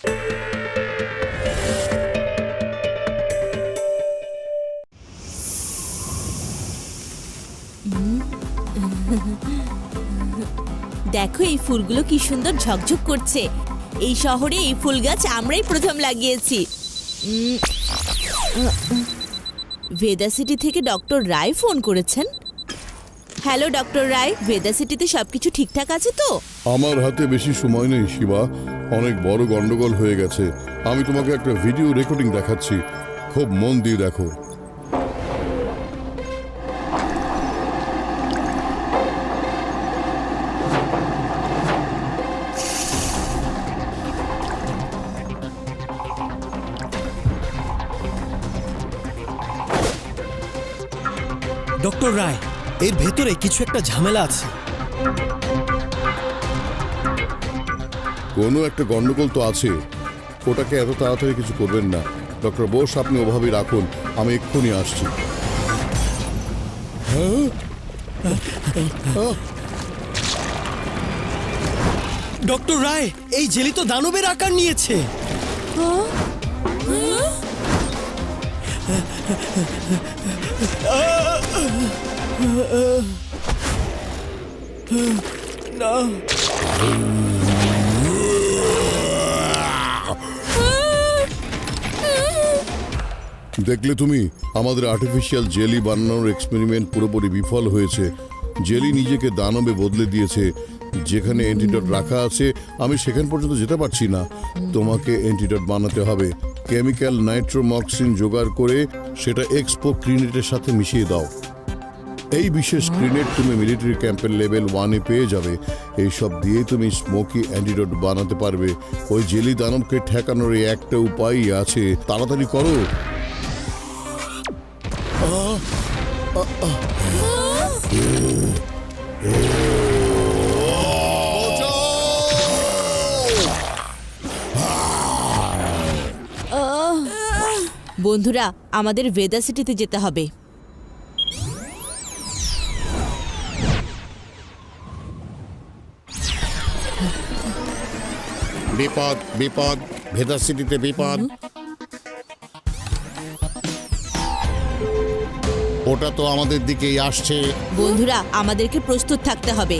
দেখো, এই ফুলগুলো কি সুন্দর ঝকঝক করছে। এই শহরে এই ফুল গাছ আমরাই প্রথম লাগিয়েছি। ভেদা সিটি থেকে ডক্টর রায় ফোন করেছেন। হ্যালো, ডক্টর রায়, ভেদা সিটিতে সবকিছু ঠিকঠাক আছে তো? আমার হাতে বেশি সময় নেই, শিবা। অনেক বড় গন্ডগোল হয়ে গেছে। আমি তোমাকে একটা ভিডিও রেকর্ডিং দেখাচ্ছি। খুব মন দিয়ে দেখো। ডক্টর রায়, এর ভেতরে কিছু একটা ঝামেলা আছে। কোনো একটা গন্ডগোল তো আছে। ওটাকে এত তাড়াতাড়ি কিছু করবেন না। ডক্টর বোস আপনি ওভাবেই রাখুন। আমি এক্ষুনি আসছি। ডক্টর রায় এই জেলি তো দানবের আকার নিয়েছে। না। দেখলে তুমি? আমাদের আর্টিফিশিয়াল জেলি বানানোর এক্সপেরিমেন্ট পুরোপুরি বিফল হয়েছে। জেলি নিজেকে দানবে বদলে দিয়েছে। যেখানে অ্যান্টিডট রাখা আছে, আমি সেখান পর্যন্ত যেতে পারছি না। তোমাকে অ্যান্টিডট বানাতে হবে। কেমিক্যাল নাইট্রোমক্সিন জোগাড় করে সেটা এক্সপো ক্রিনেটের সাথে মিশিয়ে দাও। এই বিশেষ ক্রিনেট তুমি মিলিটারি ক্যাম্পের লেভেল ওয়ানে পেয়ে যাবে। এইসব দিয়ে তুমি স্মোকি অ্যান্টিডট বানাতে পারবে। ওই জেলি দানবকে ঠেকানোর এই একটা উপায়ই আছে। তাড়াতাড়ি করো। বন্ধুরা আমাদের ভেদা সিটিতে যেতে হবে। বিপদ বিপদ ভেদা সিটিতে বিপদ। ওটা তো আমাদের দিকেই আসছে। বন্ধুরা আমাদেরকে প্রস্তুত থাকতে হবে।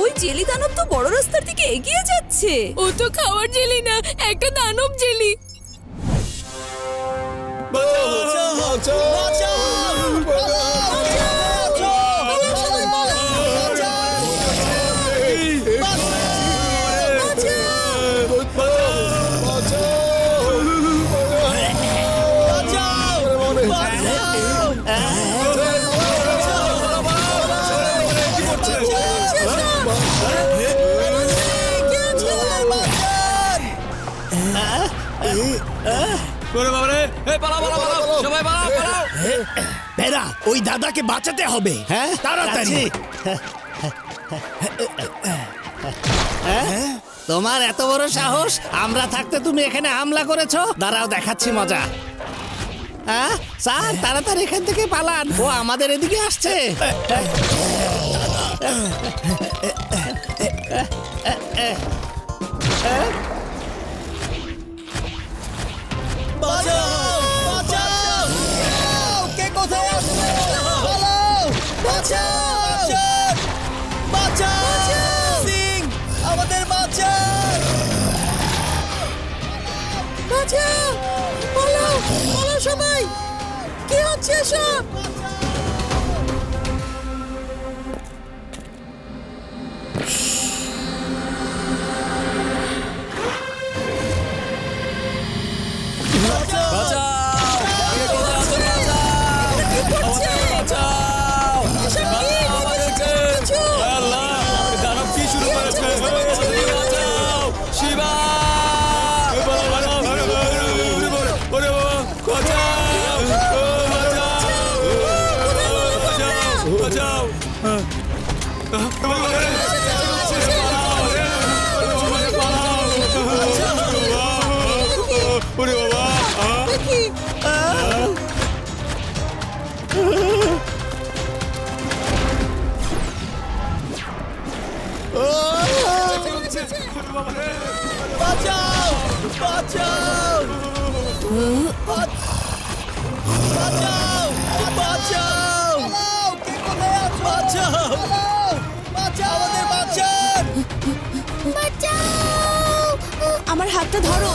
ওই জেলি দানব তো বড় রাস্তার দিকে এগিয়ে যাচ্ছে। ও তো খাওয়ার জেলি না একটা দানব জেলি করে বাবারে। এই পালাও পালাও পালাও। সবাই পালাও পালাও। বেড়া ওই দাদাকে বাঁচাতে হবে। হ্যাঁ? তাড়াতাড়ি। তোমার এত বড় সাহস? আমরা থাকতে তুমি এখানে হামলা করেছ? দাঁড়াও দেখাচ্ছি মজা। হ্যাঁ? স্যার তাড়াতাড়ি এখান থেকে পালান। ও আমাদের এদিকে আসছে। কে সবাই! কি হচ্ছে সব 우리 맞아! 맞아! হাতটা ধরো।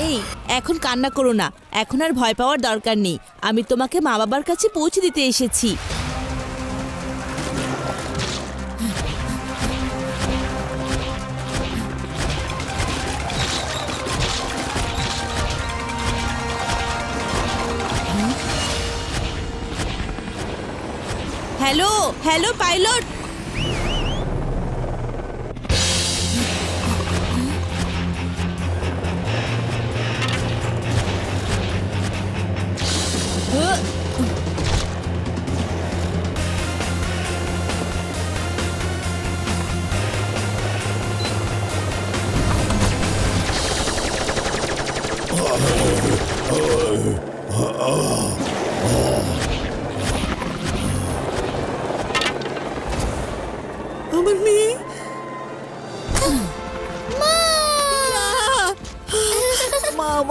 এই, এখন কান্না করো না। এখন আর ভয় পাওয়ার দরকার নেই। আমি তোমাকে মা বাবার কাছে পৌঁছে দিতে এসেছি। Hello hello pilot.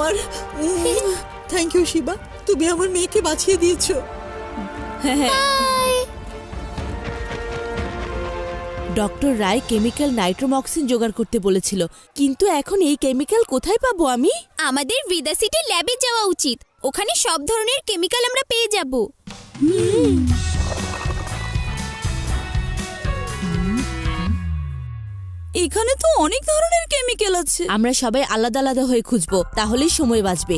আমার থ্যাংক ইউ শিবা। তুমি আমার মেয়েকে বাঁচিয়ে দিয়েছ। ডক্টর রায় কেমিক্যাল নাইট্রোমক্সিন জোগাড় করতে বলেছিল। কিন্তু এখন এই কেমিক্যাল কোথায় পাবো আমি? আমাদের ভিদা সিটি ল্যাবে যাওয়া উচিত। ওখানে সব ধরনের কেমিক্যাল আমরা পেয়ে যাব। এখানে তো অনেক ধরনের কেমিক্যাল আছে। আমরা সবাই আলাদা আলাদা হয়ে খুঁজবো তাহলেই সময় বাঁচবে।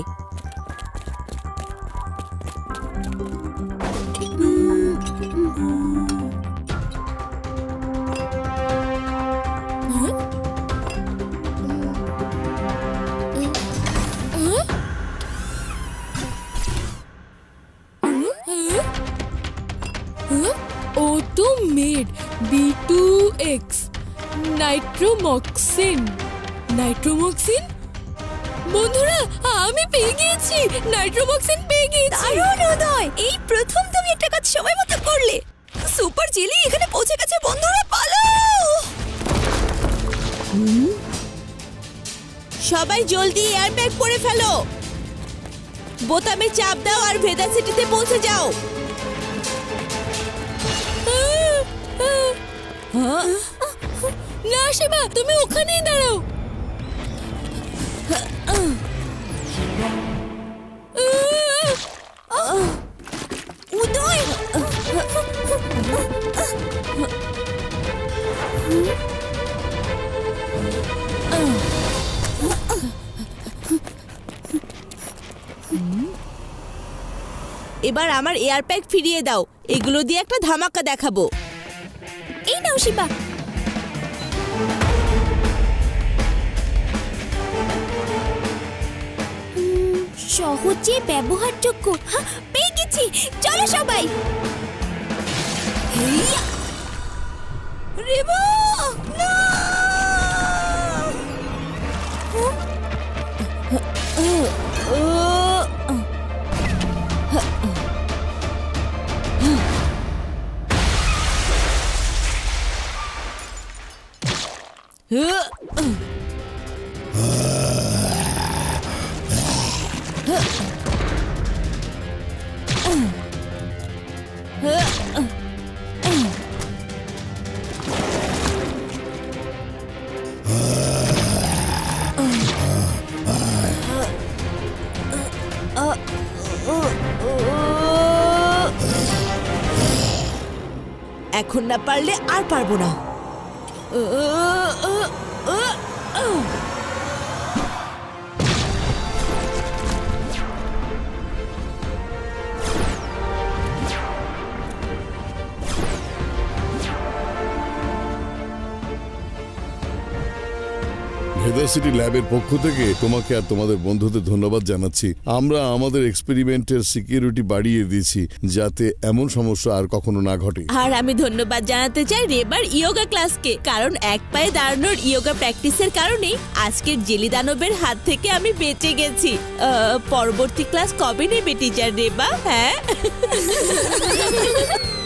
ও তো made B two X nitromoxin. Nitromoxin? বন্ধুরা আমি পেয়ে গিয়েছি। নাইট্রোমক্সিন পেয়ে গিয়েছি। দারুণ উদয়! এই প্রথম তুমি একটা কাজ সময় মতো করলে। সুপার জেলি এখানে পৌঁছে গেছে বন্ধুরা পালাও! সবাই জলদি এয়ার ব্যাগ পরে ফেলো। বোতামে চাপ দাও আর ভেদা সিটিতে পৌঁছে যাও। না শিবা তুমি ওখানেই দাঁড়াও। এবার আমার এয়ার প্যাক ফিরিয়ে দাও। এগুলো দিয়ে একটা ধামাকা দেখাবো। এই নাও, শিবা। সহজে ব্যবহারযোগ্য। পেয়ে গেছি। চলো সবাই। না! এখন না পারলে আর পারব না। ইউনিভার্সিটি ল্যাবের পক্ষ থেকে তোমাকে আর তোমাদের বন্ধুদের ধন্যবাদ জানাচ্ছি। আমরা আমাদের এক্সপেরিমেন্টের সিকিউরিটি বাড়িয়ে দিয়েছি, যাতে এমন সমস্যা আর কখনো না ঘটে। আর আমি ধন্যবাদ জানাতে চাই রেবার ইয়োগা ক্লাসকে, কারণ এক পায়ে দাঁড়ানোর ইয়োগা প্র্যাকটিসের কারণেই আজকের জেলি দানবের হাত থেকে আমি বেঁচে গেছি। পরবর্তী ক্লাস কবে নেবে টিচার রেবা হ্যাঁ?